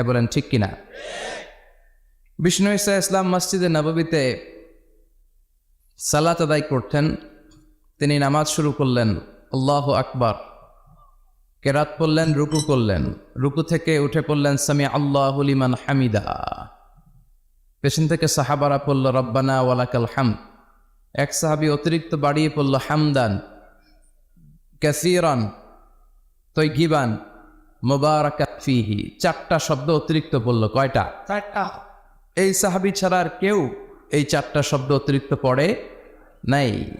এ বলেন, ঠিক কিনা? বিষ্ণু ইসা ইসলাম মসজিদে নববীতে সালাত আদায় করতেন। তিনি নামাজ শুরু করলেন, আল্লাহ আকবার। কেরাত পড়লেন, রুকু করলেন। রুকু থেকে উঠে পড়লেন, সামি আল্লাহ লিমান হামিদা। পেছন থেকে সাহাবারা পড়ল, রব্বানা ওয়ালাকাল হাম এক সাহাবি অতিরিক্ত বাড়িয়ে পড়ল, হামদান ক্যাসিরান তৈগিবান। মোবারকাত ফিহি। চারটা শব্দ অতিরিক্ত বলল কয়টা? চারটা। এই সাহাবি ছাড়া আর কেউ এই চারটা শব্দ অতিরিক্ত পড়ে নাই।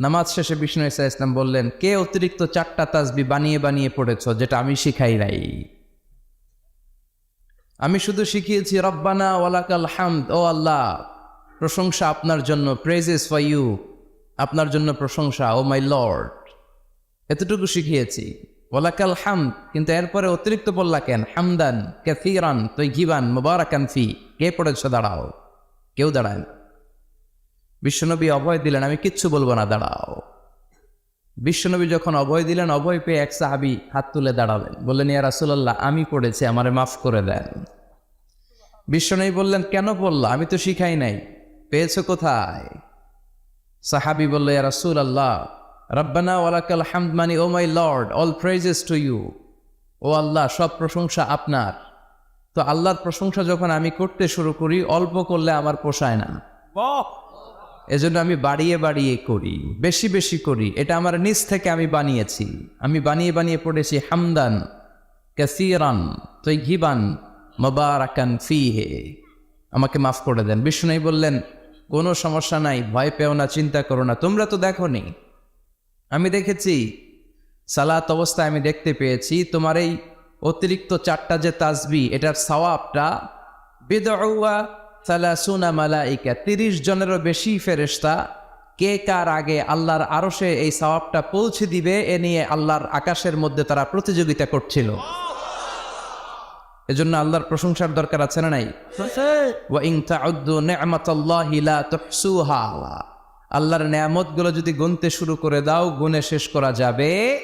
নামাজ শেষে বিষ্ণু ইসা ইসলাম বললেন কে অতিরিক্ত চারটা তাসবি বানিয়ে বানিয়ে পড়েছ যেটা আমি শিখাই নাই? আমি শুধু শিখিয়েছি রব্বানা ওয়ালাকাল হামদ ও আল্লাহ প্রশংসা আপনার জন্য প্রেজেস ফর ইউ আপনার জন্য প্রশংসা ও মাই লর্ড। এতটুকু শিখিয়েছি। ওলাকাল হাম কিন্তু এরপরে অতিরিক্ত বললা কেন? হামদান ক্যাথিরান তুই গিবান মুবারাকান ফি। কে পড়েছ? দাঁড়াও। কেউ দাঁড়ায় না। বিশ্বনবী অভয় দিলেন, আমি কিচ্ছু বলব না, দাঁড়াও। বিশ্বনবী যখন অভয় দিলেন, অভয় পেয়ে এক সাহাবি হাত তুলে দাঁড়ালেন। বললেন, ইয়া রাসুলাল্লাহ, আমি পড়েছি, আমারে মাফ করে দেন। বিশ্বনবী বললেন, কেন পড়লা আমি তো শিখাই নাই। পেয়েছ কোথায়? সাহাবি বলল, ইয়া রাসুল আল্লাহ রব্বানা ওয়ালাকাল হামদ মানি o my lord all praises to you. ও আল্লাহ সব প্রশংসা আপনার। তো আল্লাহর প্রশংসা যখন আমি করতে শুরু করি অল্প করলে আমার পোষায় না। এজন্য আমি বাড়িয়ে বাড়িয়ে করি বেশি বেশি করি। এটা আমার নিজ থেকে আমি বানিয়েছি। আমি বানিয়ে বানিয়ে পড়েছি হামদান ক্যাসিরান তুই ঘিবান মোবারাকান ফি হে আমাকে মাফ করে দেন। বিষ্ণু বললেন কোনো সমস্যা নাই ভয় পেও না চিন্তা করো না। তোমরা তো দেখো নি আমি দেখেছি সালাত অবস্থায় আমি দেখতে পেয়েছি তোমার এই অতিরিক্ত চারটা যে তাজবি এটার সওয়াবটা বিদউয়া সালাসুনা মালাইকা তিরিশ জনেরও বেশি ফেরেশতা কে কার আগে আল্লাহর আরশে এই সওয়াবটা পৌঁছে দিবে এ নিয়ে আল্লাহর আকাশের মধ্যে তারা প্রতিযোগিতা করছিল। এজন্য আল্লাহর প্রশংসার দরকার আছে না নাই? ওয়া ইন তাউদ্দু নি'মাতাল্লাহি লা তুহসুহা। আল্লাহর নেয়ামতগুলো যদি গুনতে শুরু করে দাও গুনে শেষ করা যাবে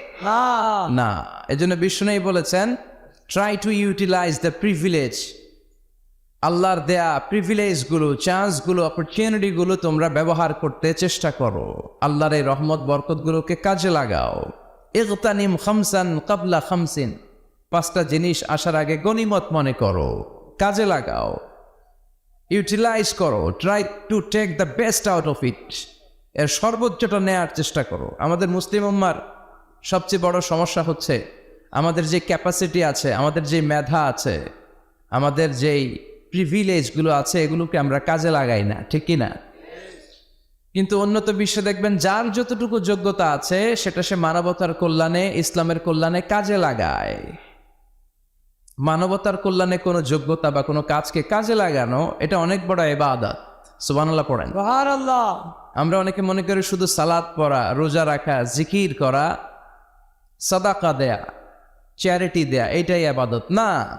না। এজন্য বিষ্ণুই বলেছেন try to utilize the privilege আল্লাহর দেয়া প্রিভিলেজগুলো চান্সগুলো অপরচুনিটিগুলো তোমরা ব্যবহার করতে চেষ্টা করো। আল্লাহর এই রহমত বরকতগুলোকে কাজে লাগাও। ইগতানিম খামসান কাবলা খামসিন। পাঁচটা জিনিস আসার আগে গনিমত মনে করো। কাজে লাগাও। ইউটিলাইজ করো try to take the best out of it এর সর্বোচ্চটা নেয়ার চেষ্টা করো। আমাদের মুসলিম উম্মার সবচেয়ে বড় সমস্যা হচ্ছে, আমাদের যে ক্যাপাসিটি আছে, আমাদের যে মেধা আছে, আমাদের যেই প্রিভিলেজগুলো আছে, এগুলোকে আমরা কাজে লাগাই না, ঠিক কি না কিন্তু উন্নত বিশ্বে দেখবেন, যার যতটুকু যোগ্যতা আছে, সেটা সে মানবতার কল্যাণে, ইসলামের কল্যাণে কাজে লাগায়। মানবতার কল্যাণে কোনো যোগ্যতা বা কোনো কাজকে কাজে লাগানো এটা অনেক বড় এবাদত সুবহানাল্লাহ পড়েন। আমরা অনেকে মনে করি শুধু সালাদ পড়া রোজা রাখা জিকির করা সাদাকা দেয়া চ্যারিটি দেয়া এটাই আবাদত না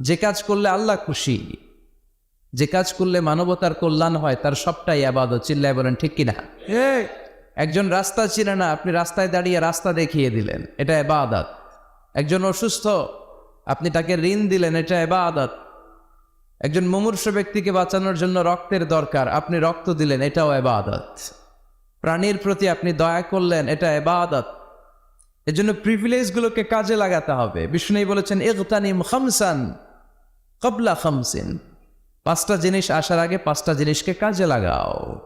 যে কাজ করলে আল্লাহ খুশি যে কাজ করলে মানবতার কল্যাণ হয় তার সবটাই আবাদত চিল্লায় বলেন ঠিক কিনা? একজন রাস্তা চিনে না আপনি রাস্তায় দাঁড়িয়ে রাস্তা দেখিয়ে দিলেন এটা এবাদত একজন অসুস্থ আপনি তাকে ঋণ দিলেন এটা এবাদত। একজন মুমূর্ষ ব্যক্তিকে বাঁচানোর জন্য রক্তের দরকার আপনি রক্ত দিলেন এটাও এবাদত। প্রাণীর প্রতি আপনি দয়া করলেন এটা এবাদত। এজন্য প্রিভিলেজগুলোকে কাজে লাগাতে হবে। বিষ্ণু বলেছেন ইগতানিম খামসান কবলা খামসিন। পাঁচটা জিনিস আসার আগে পাঁচটা জিনিসকে কাজে লাগাও।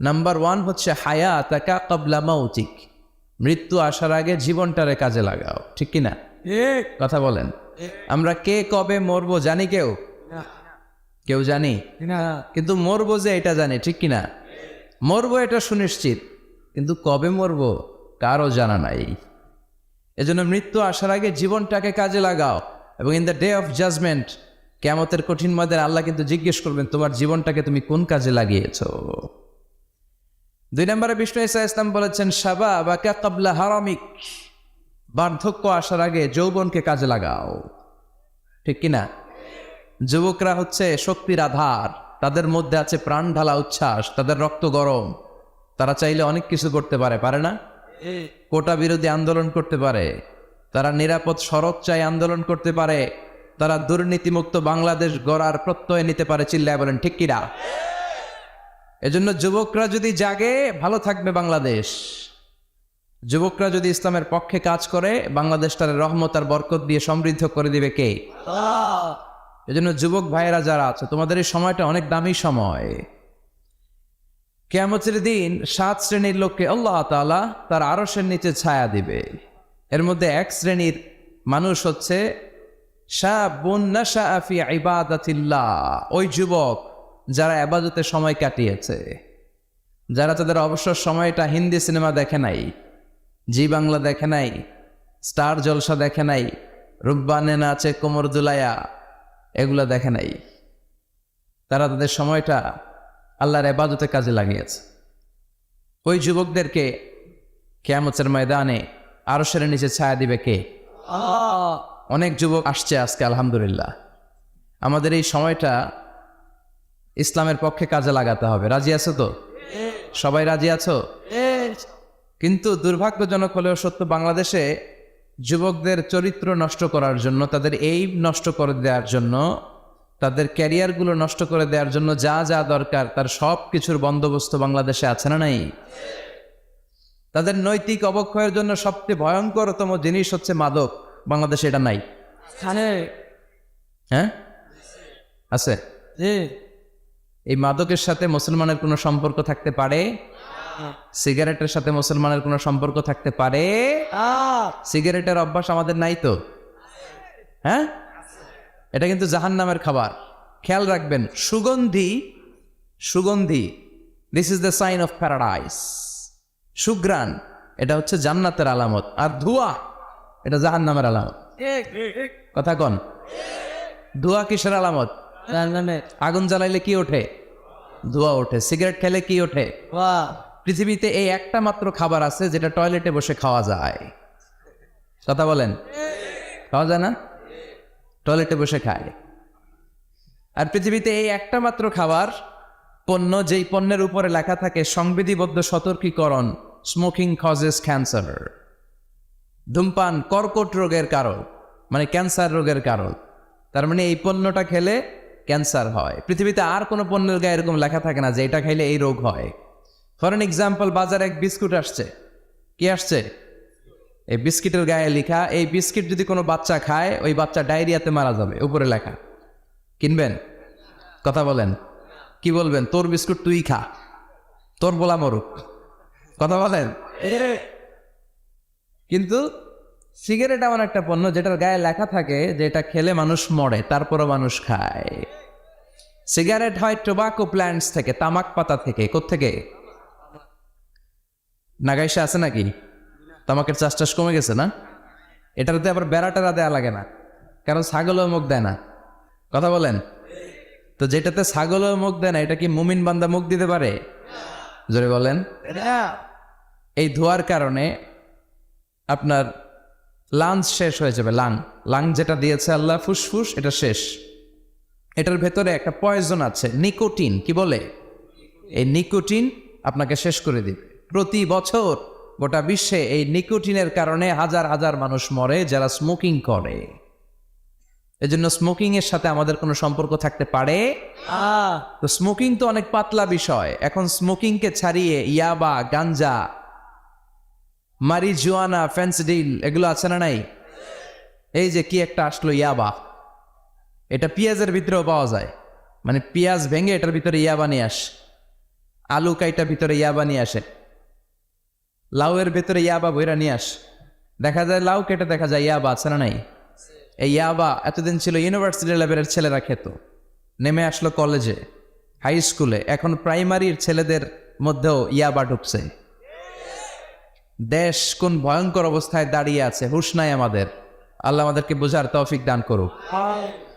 নাম্বার ওয়ান হচ্ছে হায়া তাকা কবলা মাউতিক। মৃত্যু আসার আগে জীবনটারে কাজে লাগাও। ঠিক কি না এক কথা বলেন। আমরা কে কবে মরবো জানি কেউ? কেউ জানি? না। কিন্তু মরবো যে এটা জানি ঠিক কি না মরবো এটা সুনিশ্চিত কিন্তু কবে মরবো কারও জানা নাই। এজন্য মৃত্যু আসার আগে জীবনটাকে কাজে লাগাও এবং in the day of judgement কেমতের কঠিন মদের আল্লাহ কিন্তু জিজ্ঞেস করবেন তোমার জীবনটাকে তুমি কোন কাজে লাগিয়েছো? দুই নম্বরে বিষ্ণু ইসা ইসলাম বলেছেন সাবা বা কাবলা হারামিক। বার্ধক্য আসার আগে যৌবনকে কাজে লাগাও। ঠিক কিনা? যুবকরা হচ্ছে শক্তির আধার। তাদের মধ্যে আছে প্রাণ ঢালা উচ্ছ্বাস, তাদের রক্ত গরম। তারা চাইলে অনেক কিছু করতে পারে পারে না? কোটা বিরোধী আন্দোলন করতে পারে। তারা নিরাপদ সড়ক চাই আন্দোলন করতে পারে। তারা দুর্নীতিমুক্ত বাংলাদেশ গড়ার প্রত্যয় নিতে পারে, চিল্লায় বলেন, ঠিক কিনা? এজন্য যুবকরা যদি জাগে, ভালো থাকবে বাংলাদেশ। যুবকরা যদি ইসলামের পক্ষে কাজ করে বাংলাদেশ তার রহমত আর বরকত দিয়ে সমৃদ্ধ করে দিবে কে? এজন্য যুবক ভাইয়েরা যারা আছে তোমাদের এই সময়টা অনেক দামি সময়। কেয়ামতের দিন সাত শ্রেণির লোককে আল্লাহ তাআলা তার আরসের নিচে ছায়া দিবে। এর মধ্যে এক শ্রেণির মানুষ হচ্ছে ওই যুবক যারা আবাদতে সময় কাটিয়েছে। যারা তাদের অবসর সময়টা হিন্দি সিনেমা দেখে নাই জি বাংলা দেখে নাই, স্টার জলসা দেখে নাই রুব্বানে নাচে কোমর দুলাইয়া, এগুলো দেখে নাই। তারা তাদের সময়টা আল্লাহর এবাদতে কাজে লাগিয়েছে। ওই যুবকদেরকে কেয়ামতের ময়দানে আরও সেরে নিচে ছায়া দিবে কে? অনেক যুবক আসছে আজকে, আলহামদুলিল্লাহ। আমাদের এই সময়টা ইসলামের পক্ষে কাজে লাগাতে হবে। রাজি আছো তো? সবাই রাজি আছো? কিন্তু দুর্ভাগ্যজনক হলেও সত্য বাংলাদেশে যুবকদের চরিত্র নষ্ট করার জন্য তাদের এই নষ্ট করে দেওয়ার জন্য তাদের ক্যারিয়ারগুলো নষ্ট করে দেওয়ার জন্য যা যা দরকার তার সব কিছুর বন্দোবস্ত বাংলাদেশে আছে না নাই? তাদের নৈতিক অবক্ষয়ের জন্য সবচেয়ে ভয়ঙ্করতম জিনিস হচ্ছে মাদক। বাংলাদেশে এটা নাই। হ্যাঁ? আছে? এই মাদকের সাথে মুসলমানের কোনো সম্পর্ক থাকতে পারে? সিগারেটের সাথে মুসলমানের কোনো সম্পর্ক থাকতে পারে? সিগারেটের অভ্যাস আমাদের নাই তো। হ্যাঁ? এটা কিন্তু জাহান নামের খাবার। খেয়াল রাখবেন সুগন্ধি সুগন্ধি this is the sign of paradise সুগ্রান এটা হচ্ছে জান্নাতের আলামত। আর ধোয়া এটা জাহান নামের আলামত কথা কন। ধোয়া কিসের আলামত? আগুন জ্বালাইলে কি ওঠে? ধোয়া ওঠে। সিগারেট খেলে কি ওঠে? পৃথিবীতে এই একটা মাত্র খাবার আছে যেটা টয়লেটে বসে খাওয়া যায়। কথা বলেন? খাওয়া যায় না? টয়লেটে বসে খায়। আর পৃথিবীতে এই একটা মাত্র খাবার, পণ্য যেই পণ্যের উপরে লেখা থাকে, সংবিধিবদ্ধ সতর্কীকরণ স্মোকিং কজেস ক্যান্সার ধূমপান, কর্কট রোগের কারণ মানে ক্যান্সার রোগের কারণ। তার মানে এই পণ্যটা খেলে ক্যান্সার হয়। পৃথিবীতে আর কোনো পণ্যের গায়ে এরকম লেখা থাকে না যে এটা খাইলে এই রোগ হয়। ফর এক্সাম্পল বাজারে এক বিস্কুট আসছে। কি আসছে? এই বিস্কিটের গায়ে লেখা, এই বিস্কিট যদি কোনো বাচ্চা খায়, ওই বাচ্চা ডায়রিয়াতে মারা যাবে। উপরে লেখা। কিনবেন? কথা বলেন। কি বলবেন? তোর বিস্কুট তুই খা। তোর বলা মরুক। কথা বলেন? কিন্তু সিগারেট এমন একটা পণ্য যেটার গায়ে লেখা থাকে যে এটা খেলে মানুষ মরে, তারপরও মানুষ খায়। সিগারেট হয় টোবাকো প্ল্যান্টস থেকে, তামাক পাতা থেকে। কোত্থেকে? নাগাইশে আছে নাকি? তামাকের চাষ টাস কমে গেছে না? এটাতে আবার বেড়া টেরা দেওয়া লাগে না। কারণ ছাগলও মুখ দেয় না। কথা বলেন? তো যেটাতে ছাগলও মুখ দেয় না, এটা কি মুমিন বান্দা মুখ দিতে পারে? জোরে বলেন। এই ধোয়ার কারণে আপনার লাঞ্চ শেষ হয়ে যাবে, লাং। লাং যেটা দিয়েছে আল্লাহ, ফুসফুস, এটা শেষ। এটার ভেতরে একটা পয়জন আছে, নিকোটিন, কি বলে? এই নিকোটিন আপনাকে শেষ করে দিবে। প্রতি বছর গোটা বিশ্বে এই নিকোটিনের কারণে হাজার হাজার মানুষ মরে যারা স্মোকিং করে। এজন্য স্মোকিং এর সাথে আমাদের কোনো সম্পর্ক থাকতে পারে? তো স্মোকিং তো অনেক পাতলা বিষয়। এখন স্মোকিংকে ছাড়িয়ে ইয়াবা গাঞ্জা মারিজুয়ানা ফেন্সিডিল এগুলো আছে না নাই? এই যে কি একটা আসলো ইয়াবা। এটা পেঁয়াজের ভিতরেও পাওয়া যায়। মানে পেঁয়াজ ভেঙে এটার ভিতরে ইয়াবা নিয়ে আসে। আলু কাইটা ভিতরে ইয়াবা নিয়ে আসে। লাউয়ের ভেতরে ইয়াবা বইরা নিয়ে আস। দেখা যায় লাউ কেটে দেখা যায় ইয়াবা, আছে না নাই? এই ইয়াবা এতদিন ছিল ইউনিভার্সিটি লেভেলের ছেলেরা খেত। নেমে আসলো কলেজে হাই স্কুলে এখন প্রাইমারির ছেলেদের মধ্যেও ইয়াবা ঢুকছে। দেশ কোন ভয়ঙ্কর অবস্থায় দাঁড়িয়ে আছে, হুশ নাই আমাদের। আল্লাহ আমাদেরকে বোঝার তৌফিক দান করুক।